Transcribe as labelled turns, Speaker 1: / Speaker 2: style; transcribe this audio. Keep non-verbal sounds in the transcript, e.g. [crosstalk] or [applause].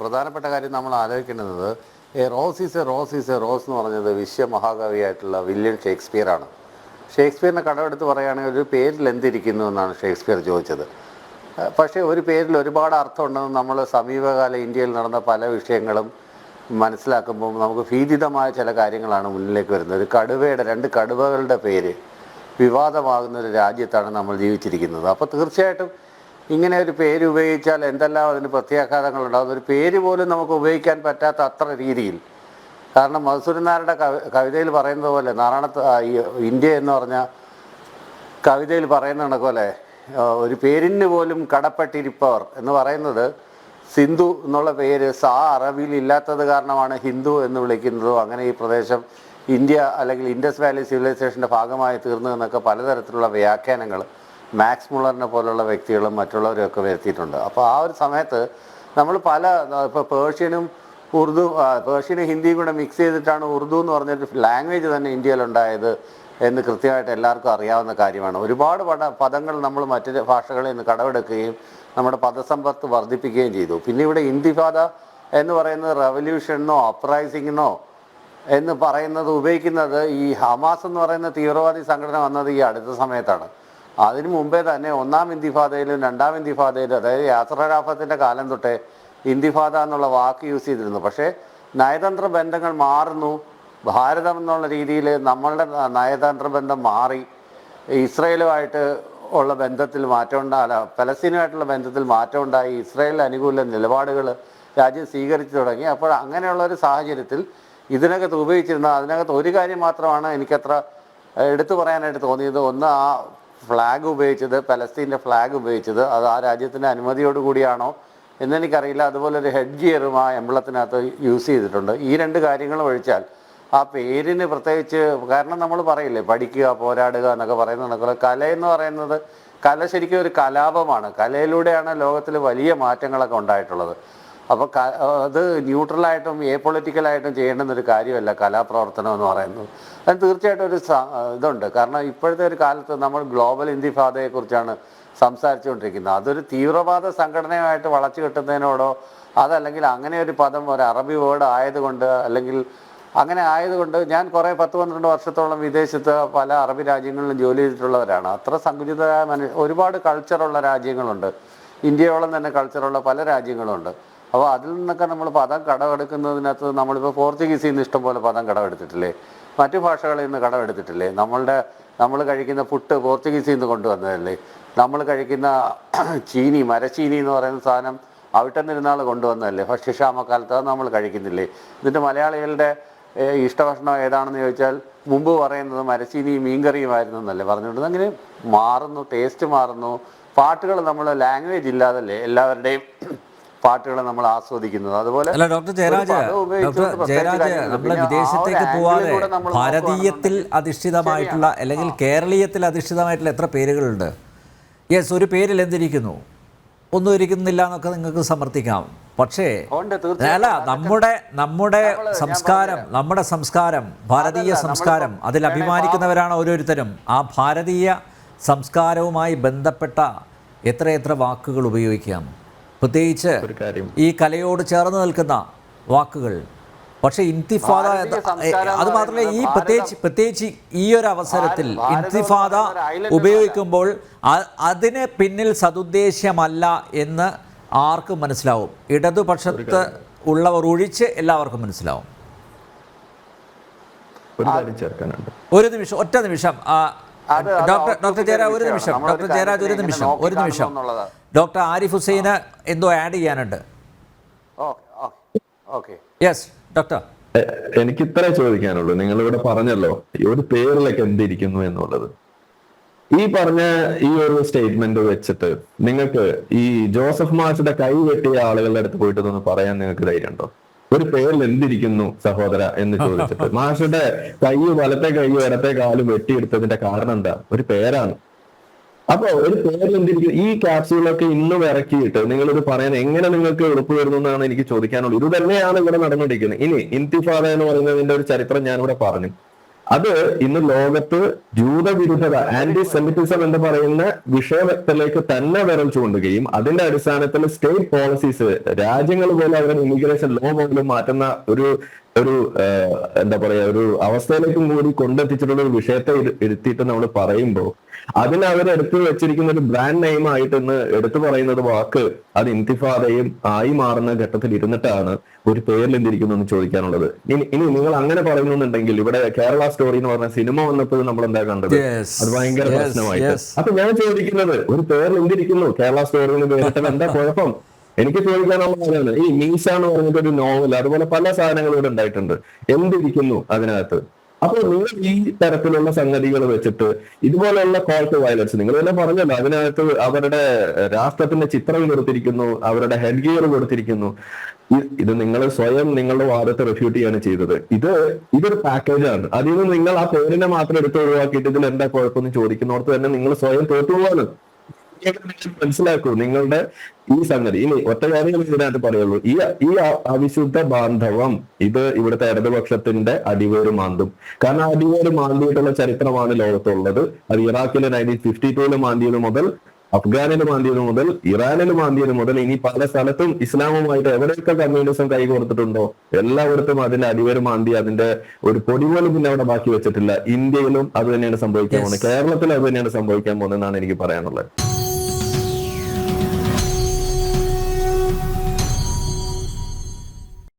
Speaker 1: പ്രധാനപ്പെട്ട കാര്യം നമ്മൾ ആലോചിക്കേണ്ടത് rose is a rose is a rose എന്ന് പറഞ്ഞത് വിശ്വമഹാകവിയായിട്ടുള്ള വില്യം ഷേക്സ്പിയർ ആണ് ഷേക്സ്പിയറിനെ കടമെടുത്ത് പറയുകയാണെങ്കിൽ ഒരു പേരിൽ എന്തിരിക്കുന്നു എന്നാണ് ഷേക്സ്പിയർ ചോദിച്ചത്. പക്ഷേ ഒരു പേരിൽ ഒരുപാട് അർത്ഥമുണ്ടെന്ന് നമ്മൾ സമീപകാല ഇന്ത്യയിൽ നടന്ന പല വിഷയങ്ങളും മനസ്സിലാക്കുമ്പോൾ നമുക്ക് ഭീതിതമായ ചില കാര്യങ്ങളാണ് മുന്നിലേക്ക് വരുന്നത്. ഒരു കടുവയുടെ രണ്ട് കടുവകളുടെ പേര് വിവാദമാകുന്ന ഒരു രാജ്യത്താണ് നമ്മൾ ജീവിച്ചിരിക്കുന്നത്. അപ്പോൾ തീർച്ചയായിട്ടും ഇങ്ങനെ ഒരു പേര് ഉപയോഗിച്ചാൽ എന്തെല്ലാം അതിന് പ്രത്യാഘാതങ്ങളുണ്ടാകും ഒരു പേര് പോലും നമുക്ക് ഉപയോഗിക്കാൻ പറ്റാത്ത അത്ര രീതിയിൽ. കാരണം മധുസൂരനാരുടെ കവി കവിതയിൽ പറയുന്നത് പോലെ നാരായണ ഇന്ത്യ എന്ന് പറഞ്ഞ കവിതയിൽ പറയുന്ന കണക്കോലെ ഒരു പേരിന് പോലും കടപ്പെട്ടിരിപ്പവർ എന്ന് പറയുന്നത് സിന്ധു എന്നുള്ള പേര് സാ അറബിയിൽ ഇല്ലാത്തത് കാരണമാണ് ഹിന്ദു എന്ന് വിളിക്കുന്നതും അങ്ങനെ ഈ പ്രദേശം ഇന്ത്യ അല്ലെങ്കിൽ ഇൻഡസ് വാലി സിവിലൈസേഷന്റെ ഭാഗമായി തീർന്നു എന്നൊക്കെ പലതരത്തിലുള്ള വ്യാഖ്യാനങ്ങൾ മാക്സ് മുള്ളറിനെ പോലുള്ള വ്യക്തികളും മറ്റുള്ളവരൊക്കെ വരുത്തിയിട്ടുണ്ട്. അപ്പോൾ ആ ഒരു സമയത്ത് നമ്മൾ പല ഇപ്പോൾ പേർഷ്യനും ഉറുദു പേർഷ്യനും ഹിന്ദിയും കൂടെ മിക്സ് ചെയ്തിട്ടാണ് ഉറുദു എന്ന് പറഞ്ഞൊരു ലാംഗ്വേജ് തന്നെ ഇന്ത്യയിലുണ്ടായത് എന്ന് കൃത്യമായിട്ട് എല്ലാവർക്കും അറിയാവുന്ന കാര്യമാണ്. ഒരുപാട് പട പദങ്ങൾ നമ്മൾ മറ്റു ഭാഷകളിൽ നിന്ന് കടമെടുക്കുകയും നമ്മുടെ പദസമ്പത്ത് വർദ്ധിപ്പിക്കുകയും ചെയ്തു. പിന്നെ ഇവിടെ ഇന്തിഫാദ എന്ന് പറയുന്നത് റവല്യൂഷനോ അപ്രൈസിങ്ങിനോ എന്ന് പറയുന്നത് ഉപയോഗിക്കുന്നത് ഈ ഹമാസ് എന്ന് പറയുന്ന തീവ്രവാദി സംഘടന വന്നത് ഈ അടുത്ത സമയത്താണ്. അതിനു മുമ്പേ തന്നെ ഒന്നാം ഇന്തിഫാദയിലും രണ്ടാം ഇന്തിഫാദയിലും അതായത് യാസർ കാലം തൊട്ടേ ഇന്തിഫാദ എന്നുള്ള വാക്ക് യൂസ് ചെയ്തിരുന്നു. പക്ഷേ നയതന്ത്ര ബന്ധങ്ങൾ മാറുന്നു. ഭാരതം എന്നുള്ള രീതിയിൽ നമ്മളുടെ നയതന്ത്ര ബന്ധം മാറി. ഇസ്രയേലുമായിട്ട് ഉള്ള ബന്ധത്തിൽ മാറ്റം ഉണ്ടാ അല്ല പലസ്തീനുമായിട്ടുള്ള ബന്ധത്തിൽ മാറ്റം ഉണ്ടായി. ഇസ്രയേൽ അനുകൂല നിലപാടുകൾ രാജ്യം സ്വീകരിച്ചു തുടങ്ങി. അപ്പോൾ അങ്ങനെയുള്ള ഒരു സാഹചര്യത്തിൽ ഇതിനകത്ത് ഉപയോഗിച്ചിരുന്ന അതിനകത്ത് ഒരു കാര്യം മാത്രമാണ് എനിക്കത്ര എടുത്തു പറയാനായിട്ട് തോന്നിയത്. ഒന്ന് ആ ഫ്ലാഗ് ഉപയോഗിച്ചത് പലസ്തീന്റെ ഫ്ലാഗ് ഉപയോഗിച്ചത് അത് ആ രാജ്യത്തിന്റെ അനുമതിയോട് കൂടിയാണോ എന്നെനിക്കറിയില്ല. അതുപോലെ ഒരു ഹെഡ് ഗിയറും ആ എംബ്ലത്തിനകത്ത് യൂസ് ചെയ്തിട്ടുണ്ട്. ഈ രണ്ട് കാര്യങ്ങൾ ഒഴിച്ചാൽ ആ പേരിന് പ്രത്യേകിച്ച് കാരണം നമ്മൾ പറയില്ലേ പഠിക്കുക പോരാടുക എന്നൊക്കെ പറയുന്ന കല എന്ന് പറയുന്നത് കല ശരിക്കും ഒരു കലാപമാണ്. കലയിലൂടെയാണ് ലോകത്തിൽ വലിയ മാറ്റങ്ങളൊക്കെ ഉണ്ടായിട്ടുള്ളത്. അപ്പോൾ അത് ന്യൂട്രലായിട്ടും എ പൊളിറ്റിക്കലായിട്ടും ചെയ്യേണ്ടുന്ന ഒരു കാര്യമല്ല കലാപ്രവർത്തനം എന്ന് പറയുന്നത്. അത് തീർച്ചയായിട്ടും ഒരു ഇതുണ്ട്. കാരണം ഇപ്പോഴത്തെ ഒരു കാലത്ത് നമ്മൾ ഗ്ലോബൽ ഇന്തിഫാദയെക്കുറിച്ചാണ് സംസാരിച്ചുകൊണ്ടിരിക്കുന്നത്. അതൊരു തീവ്രവാദ സംഘടനയുമായിട്ട് വളച്ചു കെട്ടുന്നതിനോടോ അതല്ലെങ്കിൽ അങ്ങനെ ഒരു പദം ഒരു അറബി വേർഡ് ആയതുകൊണ്ട് അല്ലെങ്കിൽ അങ്ങനെ ആയതുകൊണ്ട് ഞാൻ കുറേ പത്ത് പന്ത്രണ്ട് വർഷത്തോളം വിദേശത്ത് പല അറബി രാജ്യങ്ങളിലും ജോലി ചെയ്തിട്ടുള്ളവരാണ്. അത്ര സങ്കുചിതമായ മനുഷ്യ ഒരുപാട് കൾച്ചറുള്ള രാജ്യങ്ങളുണ്ട്. ഇന്ത്യയോളം തന്നെ കൾച്ചറുള്ള പല രാജ്യങ്ങളുണ്ട്. അപ്പോൾ അതിൽ നിന്നൊക്കെ നമ്മൾ പദം കടമെടുക്കുന്നതിനകത്ത് നമ്മളിപ്പോൾ പോർച്ചുഗീസിൽ നിന്ന് ഇഷ്ടംപോലെ പദം കടമെടുത്തിട്ടില്ലേ? മറ്റു ഭാഷകളിൽ നിന്ന് കടമെടുത്തിട്ടില്ലേ? നമ്മളുടെ നമ്മൾ കഴിക്കുന്ന പുട്ട് പോർച്ചുഗീസിൽ നിന്ന് കൊണ്ടുവന്നതല്ലേ? നമ്മൾ കഴിക്കുന്ന [clears throat] ചീനി മരച്ചീനി എന്ന് പറയുന്ന സാധനം അവിട്ടെന്നിരുന്നാൾ കൊണ്ടുവന്നതല്ലേ? ഭക്ഷ്യക്ഷാമക്കാലത്ത് അത് നമ്മൾ കഴിക്കുന്നില്ലേ? എന്നിട്ട് മലയാളികളുടെ ഇഷ്ടഭക്ഷണം ഏതാണെന്ന് ചോദിച്ചാൽ മുമ്പ് പറയുന്നത് മരച്ചീനിയും മീൻകറിയുമായിരുന്നു എന്നല്ലേ പറഞ്ഞുകൊണ്ട് അങ്ങനെ മാറുന്നു ടേസ്റ്റ് മാറുന്നു. പാട്ടുകൾ നമ്മൾ ലാംഗ്വേജ് ഇല്ലാതല്ലേ? എല്ലാവരുടെയും പാട്ടുകൾ നമ്മൾ ആസ്വദിക്കുന്നത്. അതുപോലെ
Speaker 2: അല്ല ഡോക്ടർ ജയരാജ് ഡോക്ടർ ജയരാജ് നമ്മൾ വിദേശത്തേക്ക് പോവാതെ ഭാരതീയത്തിൽ അധിഷ്ഠിതമായിട്ടുള്ള അല്ലെങ്കിൽ കേരളീയത്തിൽ അധിഷ്ഠിതമായിട്ടുള്ള എത്ര പേരുകളുണ്ട്? യെസ് ഒരു പേരിൽ എന്തിരിക്കുന്നു? ഒന്നും ഇരിക്കുന്നില്ല എന്നൊക്കെ നിങ്ങൾക്ക് സമർത്ഥിക്കാം. പക്ഷേ അല്ല നമ്മുടെ നമ്മുടെ സംസ്കാരം നമ്മുടെ സംസ്കാരം ഭാരതീയ സംസ്കാരം അതിൽ അഭിമാനിക്കുന്നവരാണ് ഓരോരുത്തരും. ആ ഭാരതീയ സംസ്കാരവുമായി ബന്ധപ്പെട്ട എത്രയെത്ര വാക്കുകൾ ഉപയോഗിക്കാം? പ്രത്യേകിച്ച് ഈ കലയോട് ചേർന്ന് നിൽക്കുന്ന വാക്കുകൾ. പക്ഷേ
Speaker 1: സംസ്കാരം
Speaker 2: അത് മാത്രമല്ല ഈ പ്രത്യേകിച്ച് പ്രത്യേകിച്ച് ഈ ഒരു അവസരത്തിൽ
Speaker 1: ഇന്തിഫാദ
Speaker 2: ഉപയോഗിക്കുമ്പോൾ അതിന് പിന്നിൽ സതുദ്ദേശമല്ല എന്ന് ആർക്കും മനസ്സിലാവും. ഇടതുപക്ഷത്ത് ഉള്ളവർ ഒഴിച്ച് എല്ലാവർക്കും മനസ്സിലാവും.
Speaker 3: ഒരു കാര്യം ചേർക്കാനുണ്ട്.
Speaker 2: ഒരു നിമിഷം ഒറ്റ നിമിഷം. ഡോക്ടർ ഡോക്ടർ ജയരാജ് ഒരു നിമിഷം. ഡോക്ടർ ജയരാജ് ഒരു നിമിഷം. ഒരു നിമിഷം. ഡോക്ടർ ആരിഫ് ഹുസൈന് എന്തോ ആഡ് ചെയ്യാനുണ്ട്. യെസ് ഡോക്ടർ
Speaker 3: എനിക്ക് ഇത്ര ചോദിക്കാനുള്ളൂ. നിങ്ങൾ ഇവിടെ പറഞ്ഞല്ലോ ഈ ഒരു പേരിലൊക്കെ എന്തിരിക്കുന്നു എന്നുള്ളത്. ഈ പറഞ്ഞ ഈ ഒരു സ്റ്റേറ്റ്മെന്റ് വെച്ചിട്ട് നിങ്ങൾക്ക് ഈ ജോസഫ് മാഷിന്റെ കൈ വെട്ടിയ ആളുകളുടെ അടുത്ത് പോയിട്ട് ഒന്ന് പറയാൻ നിങ്ങൾക്ക് ധൈര്യമുണ്ടോ? ഒരു പേരിൽ എന്തിരിക്കുന്നു സഹോദര എന്ന് ചോദിച്ചിട്ട്. മാഷിന്റെ കൈ വലത്തെ കൈ വരത്തെ കാലും വെട്ടിയെടുത്തതിന്റെ കാരണം എന്താ? ഒരു പേരാണ്. അപ്പൊ ഒരു പേര് എന്തിരിക്കും? ഈ ക്യാപ്സ്യൂളൊക്കെ ഇന്നും ഇറക്കിയിട്ട് നിങ്ങളിത് പറയാൻ എങ്ങനെ നിങ്ങൾക്ക് എളുപ്പം വരുന്നു എന്നാണ് എനിക്ക് ചോദിക്കാനുള്ളത് ഇത് തന്നെയാണ് ഇവിടെ നടന്നുകൊണ്ടിരിക്കുന്നത്. ഇനി ഇന്തിഫാദ എന്ന് പറയുന്നതിന്റെ ഒരു ചരിത്രം ഞാനിവിടെ പറഞ്ഞു. അത് ഇന്ന് ലോകത്ത് ജൂതവിരുദ്ധത ആന്റി സെമിറ്റിസം എന്ന് പറയുന്ന വിഷയത്തിലേക്ക് തന്നെ വിരൽ ചൂണ്ടുകയും അതിന്റെ അടിസ്ഥാനത്തിൽ സ്റ്റേറ്റ് പോളിസീസ് രാജ്യങ്ങൾ പോലും അവരുടെ ഇമിഗ്രേഷൻ ലോ പോലും മാറ്റുന്ന ഒരു ഒരു എന്താ പറയാ ഒരു അവസ്ഥയിലേക്കും കൂടി കൊണ്ടെത്തിച്ചിട്ടുള്ള ഒരു വിഷയത്തെ എടുത്തിട്ട് നമ്മൾ പറയുമ്പോൾ അതിന് അവരെടുത്ത് വെച്ചിരിക്കുന്ന ഒരു ബ്രാൻഡ് നെയിം ആയിട്ട് ഇന്ന് എടുത്തു പറയുന്നത് വാക്ക് അത് ഇന്തിഫാദയും ആയി മാറുന്ന ഘട്ടത്തിൽ ഇരുന്നിട്ടാണ് ഒരു പേരിൽ എന്തിരിക്കുന്നു എന്ന് ചോദിക്കാനുള്ളത്. ഇനി ഇനി നിങ്ങൾ അങ്ങനെ പറയുന്നുണ്ടെങ്കിൽ ഇവിടെ കേരള സ്റ്റോറി എന്ന് പറഞ്ഞ സിനിമ വന്നപ്പോൾ നമ്മൾ എന്താ കണ്ടത് അത് ഭയങ്കര
Speaker 2: പ്രശ്നമായി.
Speaker 3: അപ്പൊ ഞാൻ ചോദിക്കുന്നത് ഒരു പേരിൽ എന്തിരിക്കുന്നു? കേരള സ്റ്റോറി എന്ന് എന്താ കുഴപ്പം? എനിക്ക് ചോദിക്കാനുള്ള കാര്യമാണ് ഈ മീസ എന്ന് പറഞ്ഞിട്ട് ഒരു നോവൽ അതുപോലെ പല സാധനങ്ങളും ഇവിടെ ഉണ്ടായിട്ടുണ്ട്. എന്തിരിക്കുന്നു അതിനകത്ത്? അപ്പോൾ നിങ്ങൾ ഈ തരത്തിലുള്ള സംഗതികൾ വെച്ചിട്ട് ഇതുപോലെയുള്ള കോൾ ടു വയലൻസ് നിങ്ങൾ തന്നെ പറഞ്ഞല്ലോ അതിനകത്ത് അവരുടെ രാഷ്ട്രത്തിന്റെ ചിത്രം കൊടുത്തിരിക്കുന്നു അവരുടെ ഹെഡ് ഗിയർ കൊടുത്തിരിക്കുന്നു ഇത് നിങ്ങൾ സ്വയം നിങ്ങളുടെ വാദത്തെ റെഫ്യൂട്ട് ചെയ്യാണ് ചെയ്തത്. ഇത് ഇതൊരു പാക്കേജാണ് അതിൽ നിന്ന് നിങ്ങൾ ആ പേരിനെ മാത്രം എടുത്ത് ഒഴിവാക്കിയിട്ട് ഇതിൽ എന്താ കുഴപ്പമെന്ന് ചോദിക്കുന്നവർക്ക് തന്നെ നിങ്ങൾ സ്വയം തോറ്റുപോവാണ് മനസ്സിലാക്കൂ. നിങ്ങളുടെ ഈ സംഗതി. ഇനി ഒറ്റ കാര്യം ഇതിനകത്ത് പറയുള്ളൂ. ഈ ഈ അവിശുദ്ധ ബാന്ധവം ഇത് ഇവിടുത്തെ ഇടതുപക്ഷത്തിന്റെ അടിവേര് മാന്തും. കാരണം അടിവേര് മാന്തിയിട്ടുള്ള ചരിത്രമാണ് ലോകത്തുള്ളത്. അത് ഇറാഖിലെ നയന്റീൻ ഫിഫ്റ്റി ടൂൽ മാന്തിയത് മുതൽ അഫ്ഗാനിൽ മാന്തിയത് മുതൽ ഇറാനിൽ മാന്തിയത് മുതൽ ഇനി പല സ്ഥലത്തും ഇസ്ലാമുമായിട്ട് എവിടെയൊക്കെ കമ്മ്യൂണിസം കൈ കൊടുത്തിട്ടുണ്ടോ എല്ലായിടത്തും അതിന്റെ അടിവേര് മാന്തി അതിന്റെ ഒരു പൊടി പോലും പിന്നെ അവിടെ ബാക്കി വെച്ചിട്ടില്ല. ഇന്ത്യയിലും അത് തന്നെയാണ് സംഭവിക്കാൻ പോകുന്നത്. കേരളത്തിൽ അത് തന്നെയാണ് സംഭവിക്കാൻ പോകുന്നത് എന്നാണ് എനിക്ക് പറയാനുള്ളത്.